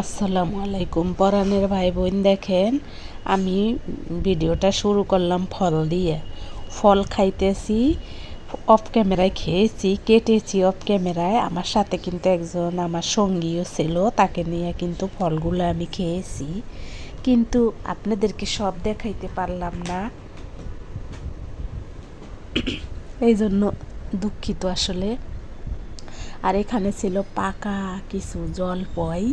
আসসালামু আলাইকুম। পরাণের ভাই বোন দেখেন, আমি ভিডিওটা শুরু করলাম ফল দিয়ে। ফল খাইতেছি অফ ক্যামেরায় খেয়েছি, কেটেছি অফ ক্যামেরায় আমার সাথে কিন্তু একজন আমার সঙ্গীও ছিল, তাকে নিয়ে কিন্তু ফলগুলো আমি খেয়েছি। কিন্তু আপনাদেরকে সব দেখাইতে পারলাম না। এই জন্য দুঃখিত আসলে। আর এখানে ছিল পাকা কিছু জলপই।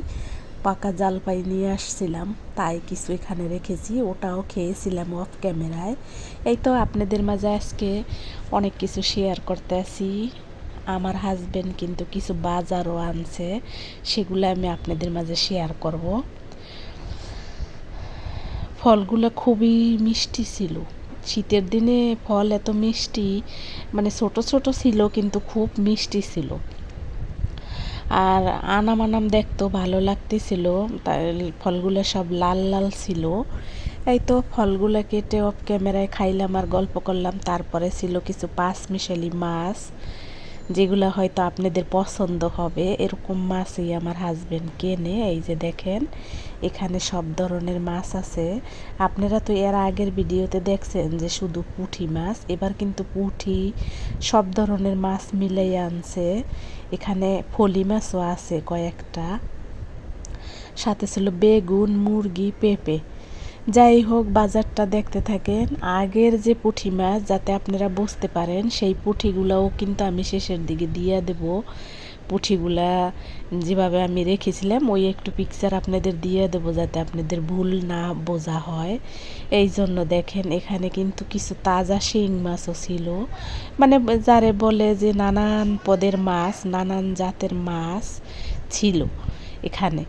পাকা জালপাই নিয়ে আসছিলাম, তাই কিছু এখানে রেখেছি, ওটাও খেয়েছিলাম অফ ক্যামেরায় এই তো আপনাদের মাঝে আজকে অনেক কিছু শেয়ার করতে আসি। আমার হাজব্যান্ড কিন্তু কিছু বাজারও আনছে, সেগুলো আমি আপনাদের মাঝে শেয়ার করব। ফলগুলো খুবই মিষ্টি ছিল। শীতের দিনে ফল এত মিষ্টি মানে ছোট ছোট ছিল কিন্তু খুব মিষ্টি ছিল। আর আনাম আনাম দেখতো ভালো লাগতেছিল। ফলগুলো সব লাল লাল ছিল। এই তো ফলগুলো কেটে অফ ক্যামেরায় খাইলাম আর গল্প করলাম। তারপরে ছিল কিছু পাঁচ মিশালি মাছ, যেগুলো হয়তো আপনাদের পছন্দ হবে। এরকম মাছই আমার হাজব্যান্ড কেনে। এই যে দেখেন, এখানে সব ধরনের মাছ আছে। আপনারা তো এর আগের ভিডিওতে দেখছেন যে শুধু পুঁটি মাছ, এবার কিন্তু পুঁটি সব ধরনের মাছ মিলাই আনছে। এখানে ফলি মাছও আছে কয়েকটা। সাথে ছিল বেগুন, মুরগি, পেঁপে। যাই হোক, বাজারটা দেখতে থাকেন। আগের যে পুঁঠি মাছ, যাতে আপনারা বুঝতে পারেন, সেই পুঁঠিগুলোও কিন্তু আমি শেষের দিকে দিয়ে দেব। পুঁঠিগুলা যেভাবে আমি রেখেছিলাম, ওই একটু পিকচার আপনাদের দিয়ে দেবো যাতে আপনাদের ভুল না বোঝা হয়। এই জন্য দেখেন, এখানে কিন্তু কিছু তাজা শিং মাছও ছিল। মানে যারে বলে যে নানান পদের মাছ, নানান জাতের মাছ ছিল এখানে।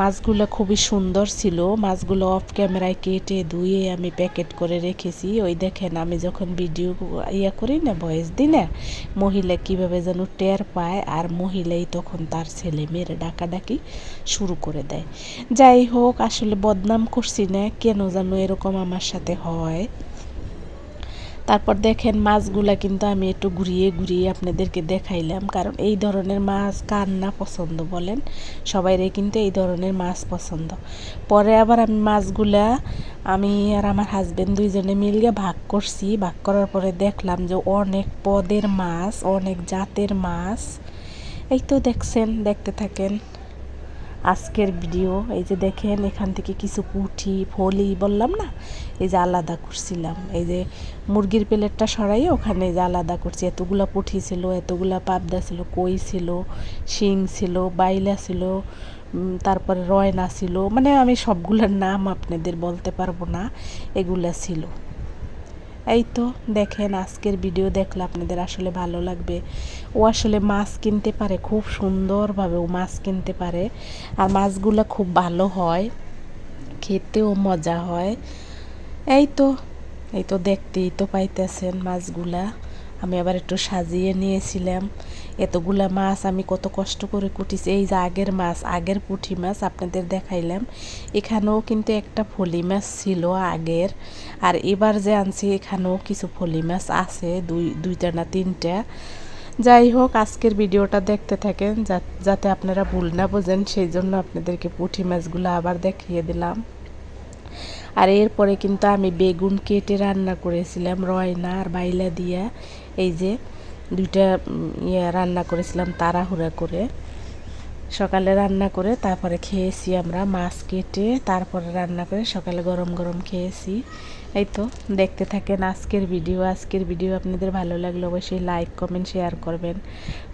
মাছগুলো খুবই সুন্দর ছিল। মাছগুলো অফ ক্যামেরায় কেটে ধুয়ে আমি প্যাকেট করে রেখেছি। ওই দেখেন, আমি যখন ভিডিও ইয়া করি না ভয়েস দিই না, মহিলা কীভাবে যেন টের পায় আর মহিলাই তখন তার ছেলে মেয়ের ডাকাডাকি শুরু করে দেয়। যাই হোক, আসলে বদনাম করছি না। কেন যেন এরকম আমার সাথে হয়? তারপর দেখেন মাছগুলা কিন্তু আমি একটু ঘুরিয়ে ঘুরিয়ে আপনাদেরকে দেখাইলাম, কারণ এই ধরনের মাছ কার না পছন্দ বলেন? সবাইরে কিন্তু এই ধরনের মাছ পছন্দ। পরে আবার আমি মাছগুলা আমি আর আমার হাজব্যান্ড দুইজনে মিলিয়ে ভাগ করছি। ভাগ করার পরে দেখলাম যে অনেক পদের মাছ, অনেক জাতের মাছ। এই তো দেখছেন, দেখতে থাকেন। আজকের ভিডিও, এই যে দেখেন এখান থেকে কিছু পুঁটি, ফলি বললাম না? এই যে আলাদা করছিলাম। এই যে মুরগির প্লেটটা সরাই ওখানে যে আলাদা করছি। এতগুলা পুঁঠি ছিল, এতগুলা পাবদা ছিল, কই ছিল, শিং ছিল, বাইলা ছিল তারপরে রয়না ছিল। মানে আমি সবগুলোর নাম আপনাদের বলতে পারব না। এগুলা ছিল। এই তো দেখেন, আজকের ভিডিও দেখলে আপনাদের আসলে ভালো লাগবে। ও আসলে মাছ কিনতে পারে, খুব সুন্দরভাবে ও মাছ কিনতে পারে। আর মাছগুলো খুব ভালো হয়, খেতেও মজা হয়। এই তো এই তো দেখতেই তো পাইতেছেন মাছগুলা। আমি আবার একটু সাজিয়ে নিয়েছিলাম। এতগুলা মাছ আমি কত কষ্ট করে কুটিছি। এই যে আগের মাছ, আগের পুঁটি মাছ আপনাদের দেখাইলাম। এখানেও কিন্তু একটা ফলি মাছ ছিল আগের। আর এবার যে আনছি, এখানেও কিছু ফলি মাছ আছে, দুই, দুইটা না তিনটা। যাই হোক, আজকের ভিডিওটা দেখতে থাকেন যাতে আপনারা ভুল না বোঝেন, সেই জন্য আপনাদেরকে পুঁটি মাছগুলো আবার দেখিয়ে দিলাম। আর এরপরে কিন্তু আমি বেগুন কেটে রান্না করেছিলাম, রয়না আর বাইলা দিয়া। এই যে দুইটা ইয়ে রান্না করেছিলাম তাড়াহুড়া করে। সকালে রান্না করে, তারপরে খেয়েছি আমরা মাছ কেটে, তারপরে রান্না করে সকালে গরম গরম খেয়েছি। এই তো, দেখতে থাকেন আজকের ভিডিও আজকের ভিডিও আপনাদের ভালো লাগলে অবশ্যই লাইক কমেন্ট শেয়ার করবেন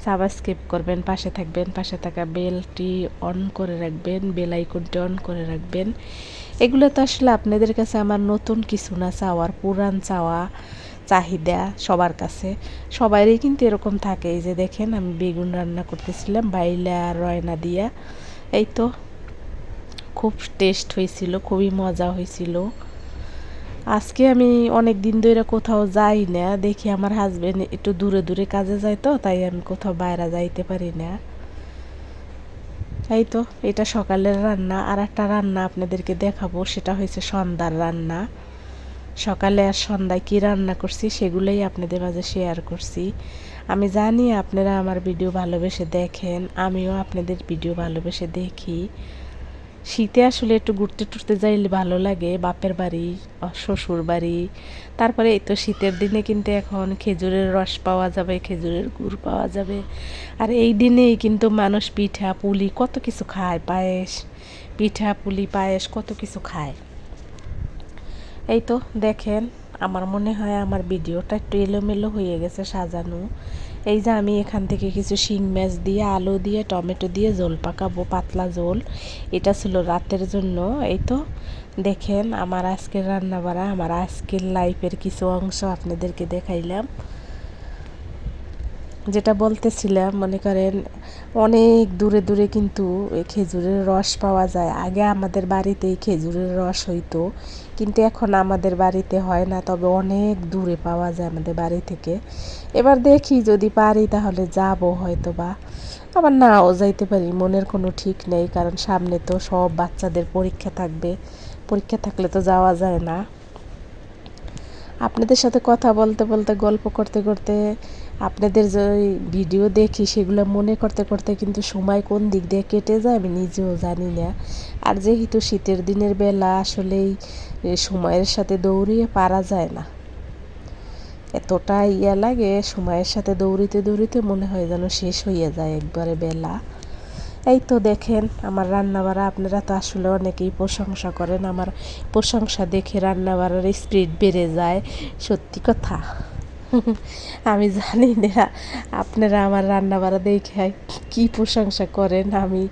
সাবস্ক্রাইব করবেন, পাশে থাকবেন, পাশে থাকা বেলটি অন করে রাখবেন বেল আইকনটি অন করে রাখবেন। এগুলো তো আসলে আপনাদের কাছে আমার নতুন কিছু না, চাওয়ার পুরান চাওয়া, চাহিদা সবার কাছে। সবারই কিন্তু এরকম থাকে, এই যে দেখেন আমি বেগুন রান্না করতেছিলাম, বাইলা, রয়না দিয়া। এই তো, খুব টেস্ট হয়েছিল, খুবই মজা হয়েছিল। আজকে আমি অনেক দিন ধরে কোথাও যাই না, দেখি আমার হাজব্যান্ড একটু দূরে দূরে কাজে যায় তো তাই আমি কোথাও বাইরে যাইতে পারি না। এই তো, এটা সকালের রান্না আর একটা রান্না আপনাদেরকে দেখাবো, সেটা হয়েছে সন্ধ্যার রান্না। সকালে আর সন্ধ্যায় কী রান্না করছি, সেগুলোই আপনাদের মাঝে শেয়ার করছি। আমি জানি আপনারা আমার ভিডিও ভালোবেসে দেখেন, আমিও আপনাদের ভিডিও ভালোবেসে দেখি। শীতে আসলে একটু ঘুরতে টুরতে যাইলে ভালো লাগে, বাপের বাড়ি শ্বশুর বাড়ি। তারপরে এই তো শীতের দিনে কিন্তু এখন খেজুরের রস পাওয়া যাবে, খেজুরের গুড় পাওয়া যাবে। আর এই দিনেই কিন্তু মানুষ পিঠা, পুলি কত কিছু খায়, পায়েস, পিঠা, পুলি, পায়েস কত কিছু খায়। এই তো দেখেন, আমার মনে হয় আমার ভিডিওটা একটু এলোমেলো হয়ে গেছে সাজানো। এই যে আমি এখান থেকে কিছু শিং মাছ দিয়ে, আলু দিয়ে, টমেটো দিয়ে জোল পাকাবো, পাতলা জোল এটা ছিল রাতের জন্য। এই তো দেখেন আমার আজকের রান্না বাড়া আমার আজকের লাইফের কিছু অংশ আপনাদেরকে দেখাইলাম। যেটা বলতেছিলাম, মনে করেন অনেক দূরে দূরে কিন্তু খেজুরের রস পাওয়া যায়। আগে আমাদের বাড়িতেই খেজুরের রস হইতো, কিন্তু এখন আমাদের বাড়িতে হয় না, তবে অনেক দূরে পাওয়া যায় আমাদের বাড়ি থেকে। এবার দেখি যদি পারি তাহলে যাব হয়তো বা আবার নাও যাইতে পারি, মনের কোনো ঠিক নেই, কারণ সামনে তো সব বাচ্চাদের পরীক্ষা থাকবে। পরীক্ষা থাকলে তো যাওয়া যায় না। আপনাদের সাথে কথা বলতে বলতে, গল্প করতে করতে আপনাদের যে ভিডিও দেখি, সেগুলো মনে করতে করতে কিন্তু সময় কোন দিক দিয়ে কেটে যায় আমি নিজেও জানি না। আর যেহেতু শীতের দিনের বেলা আসলেই সময়ের সাথে দৌড়িয়ে পারা যায় না। এতটা ইয়া লাগে, সময়ের সাথে দৌড়িতে দৌড়িতে মনে হয় যেন শেষ হয়ে যায় একবারে বেলা। এই তো দেখেন, আমার রান্নাবাড়া, আপনারা তো আসলে অনেকেই প্রশংসা করেন, আমার প্রশংসা দেখে রান্না বাড়ার স্পিড বেড়ে যায়। সত্যি কথা। আমি জানি না আপনারা আমার রান্না বাড়া দেখে কি প্রশংসা করেন আমি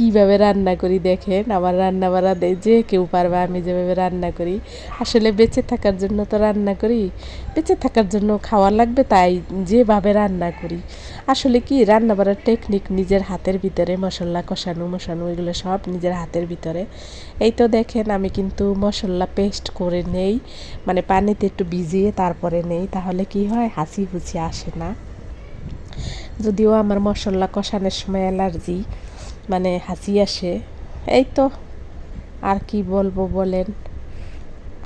কীভাবে রান্না করি দেখেন, আমার রান্না বাড়া যে কেউ পারবে, আমি যেভাবে রান্না করি। আসলে বেঁচে থাকার জন্য তো রান্না করি, বেঁচে থাকার জন্য খাওয়া লাগবে, তাই যেভাবে রান্না করি। আসলে কি রান্না বাড়ার টেকনিক নিজের হাতের ভিতরে, মশলা কষানো, মশানো, এগুলো সব নিজের হাতের ভিতরে। এই তো দেখেন, আমি কিন্তু মশলা পেস্ট করে নেই মানে পানিতে একটু ভিজিয়ে তারপরে নেই, তাহলে কি হয় হাসি হুচি আসে না। যদিও আমার মশলা কষানোর সময় অ্যালার্জি মানে হাসি আসে। এই তো, আর কি বলব বলেন?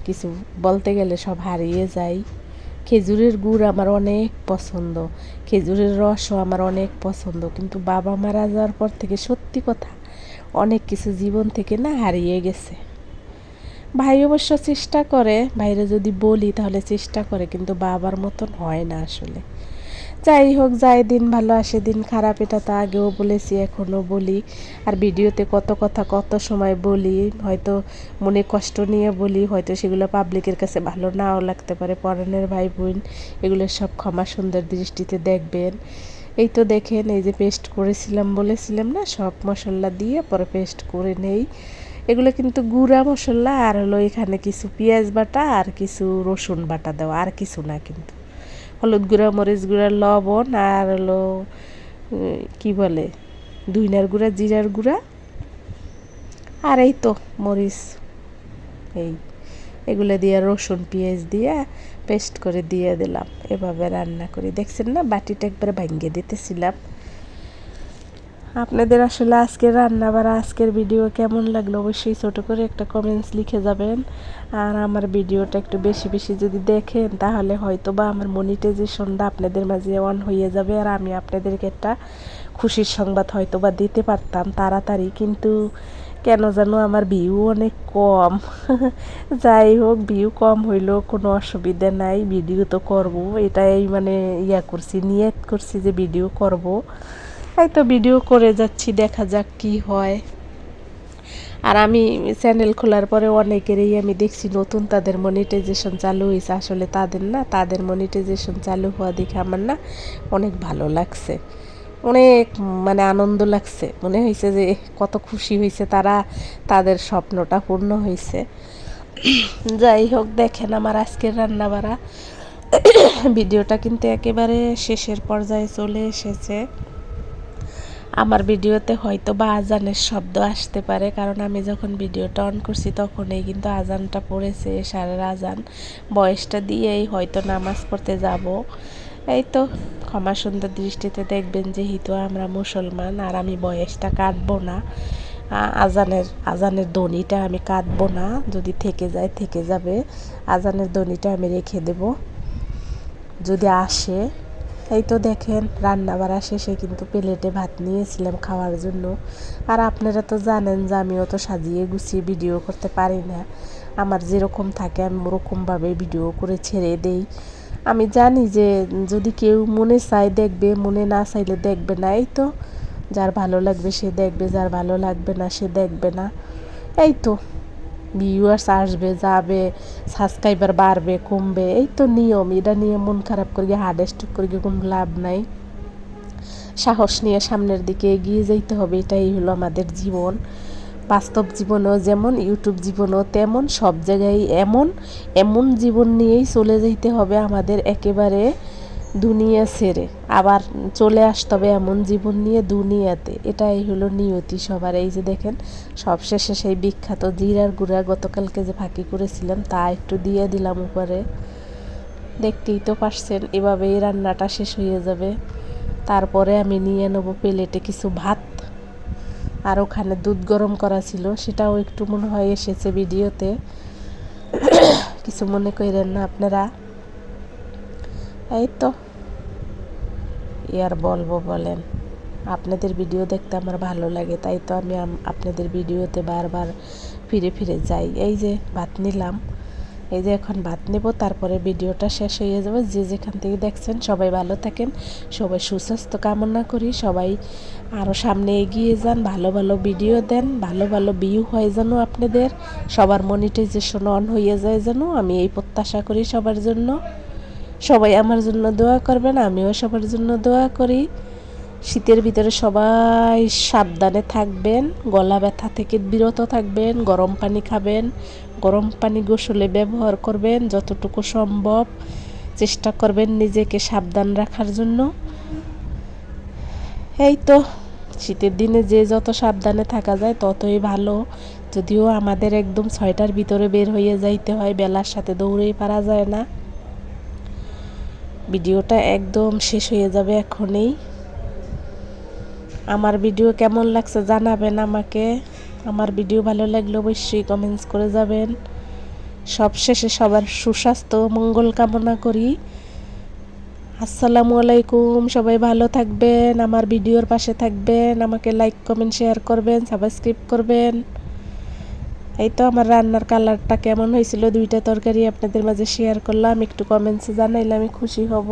কিছু বলতে গেলে সব হারিয়ে যায় খেজুরের গুড় আমার অনেক পছন্দ। খেজুরের রসও আমার অনেক পছন্দ। কিন্তু বাবা মারা যাওয়ার পর থেকে সত্যি কথা, অনেক কিছু জীবন থেকে না হারিয়ে গেছে। ভাই অবশ্য চেষ্টা করে বাইরে যদি বলি তাহলে চেষ্টা করে, কিন্তু বাবার মতন হয় না আসলে। যাই হোক, যাই দিন ভালো আসে, দিন খারাপ, এটা তো আগেও বলেছি, এখনও বলি। আর ভিডিওতে কত কথা, কত সময় বলি, হয়তো মনে কষ্ট নিয়ে বলি, হয়তো সেগুলো পাবলিকের কাছে ভালো নাও লাগতে পারে, পরনের ভাই বোন, এগুলো সব ক্ষমা সুন্দর দৃষ্টিতে দেখবেন। এই তো দেখেন, এই যে পেস্ট করেছিলাম, বলেছিলাম না, সব মশলা দিয়ে পরে পেস্ট করে নেই। এগুলো কিন্তু গুঁড়া মশলা, আর হলো এখানে কিছু পেঁয়াজ বাটা, আর কিছু রসুন বাটা দেওয়া, আর কিছু না কিন্তু। হলুদ গুঁড়া, মরিচ গুঁড়া, লবণ আর হলো কি বলে, দুইনার গুঁড়া, জিরার গুঁড়া আর এই তো মরিচ। এই, এগুলো দিয়ে রসুন, পেঁয়াজ দিয়ে পেস্ট করে দিয়ে দিলাম। এভাবে রান্না করি। দেখছেন না, বাটিটা একবার ভাঙিয়ে দিতেছিলাম। আপনাদের আসলে আজকের রান্না বা আজকের ভিডিও কেমন লাগল অবশ্যই ছোটো করে একটা কমেন্টস লিখে যাবেন। আর আমার ভিডিওটা একটু বেশি বেশি যদি দেখেন, তাহলে হয়তো বা আমার মনিটাইজেশনটা আপনাদের মাঝে অন হয়ে যাবে আর আমি আপনাদেরকে একটা খুশির সংবাদ হয়তো বা দিতে পারতাম তাড়াতাড়ি। কিন্তু কেন যেন আমার ভিউ অনেক কম। যাই হোক ভিউ কম হইলেও কোনো অসুবিধা নাই ভিডিও তো করব। এটাই মানে ইয়া করছি, নিয়ত করছি যে ভিডিও করব। এই তো ভিডিও করে যাচ্ছি, দেখা যাক কি হয়। আর আমি চ্যানেল খোলার পরে অনেকেরই আমি দেখছি নতুন তাদের মনিটাইজেশন চালু হয়েছে আসলে তাদের না, তাদের মনিটাইজেশন চালু হওয়া দেখে আমার না অনেক ভালো লাগছে। অনেক মানে আনন্দ লাগছে। মনে হয়েছে যে কত খুশি হয়েছে তারা, তাদের স্বপ্নটা পূর্ণ হয়েছে যাই হোক, দেখেন আমার আজকের রান্না বাড়া ভিডিওটা কিন্তু একেবারে শেষের পর্যায়ে চলে এসেছে। আমার ভিডিওতে হয়তো বা আজানের শব্দ আসতে পারে, কারণ আমি যখন ভিডিওটা অন করছি তখনই কিন্তু আজানটা পড়েছে, সারের আজান। বয়সটা দিয়েই হয়তো নামাজ পড়তে যাব। এই তো, ক্ষমা সুন্দর দৃষ্টিতে দেখবেন যেহেতু আমরা মুসলমান, আর আমি বয়সটা কাটবো না। আজানের আজানের দনিটা আমি কাটবো না, যদি থেকে যায় থেকে যাবে। আজানের দনিটা আমি রেখে দেব। যদি আসে এই তো দেখেন রান্না বাড়া শেষে কিন্তু প্লেটে ভাত নিয়েছিলাম খাওয়ার জন্য। আর আপনারা তো জানেন যে আমি অত সাজিয়ে গুছিয়ে ভিডিও করতে পারি না। আমার যেরকম থাকে, আমি ওরকমভাবে ভিডিও করে ছেড়ে দেই। আমি জানি যে যদি কেউ মনে চায় দেখবে, মনে না চাইলে দেখবে না। এই তো, যার ভালো লাগবে সে দেখবে, যার ভালো লাগবে না সে দেখবে না। এই তো। ভিউয়ার্স আসবে, যাবে সাবস্ক্রাইবার বাড়বে, কমবে, এই তো নিয়ম। এটা নিয়ে মন খারাপ করিয়ে হার্ড স্টক করিয়ে কোনো লাভ নাই। সাহস নিয়ে সামনের দিকে এগিয়ে যেতে হবে, এটাই হলো আমাদের জীবন। বাস্তব জীবনেও যেমন ইউটিউব জীবনেও তেমন, সব জায়গায় এমন। এমন জীবন নিয়েই চলে যেতে হবে আমাদের একেবারে। দুনিয়া ছেড়ে। আবার চলে আসতে হবে এমন জীবন নিয়ে দুনিয়াতে। এটাই হলো নিয়তি সবার। এই যে দেখেন, সবশেষে সেই বিখ্যাত জিরার গুঁড়া গতকালকে যে ফাঁকি করেছিলাম, তা একটু দিয়ে দিলাম উপরে। দেখতেই তো পারছেন, এভাবেই রান্নাটা শেষ হয়ে যাবে। তারপরে আমি নিয়ে নেব প্লেটে কিছু ভাত। আর ওখানে দুধ গরম করা ছিল, সেটাও একটু মনে হয় এসেছে ভিডিওতে। কিছু মনে করেন না আপনারা? এই তো। ই আর বলব বলেন? আপনাদের ভিডিও দেখতে আমার ভালো লাগে, তাই তো আমি আপনাদের ভিডিওতে বারবার ফিরে ফিরে যাই। এই যে ভাত নিলাম, এই যে এখন ভাত নেব, তারপরে ভিডিওটা শেষ হয়ে যাবে। যে যেখান থেকে দেখছেন, সবাই ভালো থাকেন, সবাই সুস্বাস্থ্য কামনা করি, সবাই আরও সামনে এগিয়ে যান, ভালো ভালো ভিডিও দেন, ভালো ভালো ভিউ হয় যেন আপনাদের, সবার মনিটাইজেশন অন হয়ে যায় যেন, আমি এই প্রত্যাশা করি সবার জন্য। সবাই আমার জন্য দোয়া করবেন, আমিও সবার জন্য দোয়া করি। শীতের ভিতরে সবাই সাবধানে থাকবেন, গলা ব্যথা থেকে বিরত থাকবেন, গরম পানি খাবেন, গরম পানি গোসলে ব্যবহার করবেন, যতটুকু সম্ভব চেষ্টা করবেন নিজেকে সাবধান রাখার জন্য। এই তো, শীতের দিনে যে যত সাবধানে থাকা যায় ততই ভালো। যদিও আমাদের একদম ছয়টার ভিতরে বের হয়ে যাইতে হয়, বেলার সাথে দৌড়েই পারা যায় না। ভিডিওটা একদম শেষ হয়ে যাবে এখনই। আমার ভিডিও কেমন লাগছে জানাবেন আমাকে। আমার ভিডিও ভালো লাগলে অবশ্যই কমেন্টস করে যাবেন। সবশেষে সবার সুস্বাস্থ্য, মঙ্গল কামনা করি। আসসালামু আলাইকুম, সবাই ভালো থাকবেন, আমার ভিডিওর পাশে থাকবেন, আমাকে লাইক কমেন্ট শেয়ার করবেন সাবস্ক্রাইব করবেন। এই তো আমার রান্নার কালারটা কেমন হয়েছিল? দুইটা তরকারি আপনাদের মাঝে শেয়ার করলাম, একটু কমেন্টসে জানাইলে আমি খুশি হব।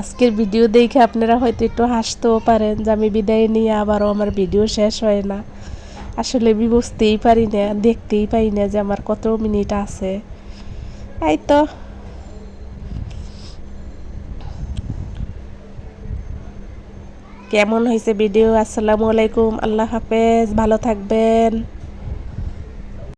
আজকের ভিডিও দেখে আপনারা হয়তো একটু হাসতেও পারেন যে আমি বিদায় নিয়ে আবারও আমার ভিডিও শেষ হয় না। আসলে আমি বুঝতেই পারি না, দেখতেই পাই না যে আমার কত মিনিট আছে। এই তো কেমন হয়েছে ভিডিও আসসালামু আলাইকুম আল্লাহ হাফেজ ভালো থাকবেন।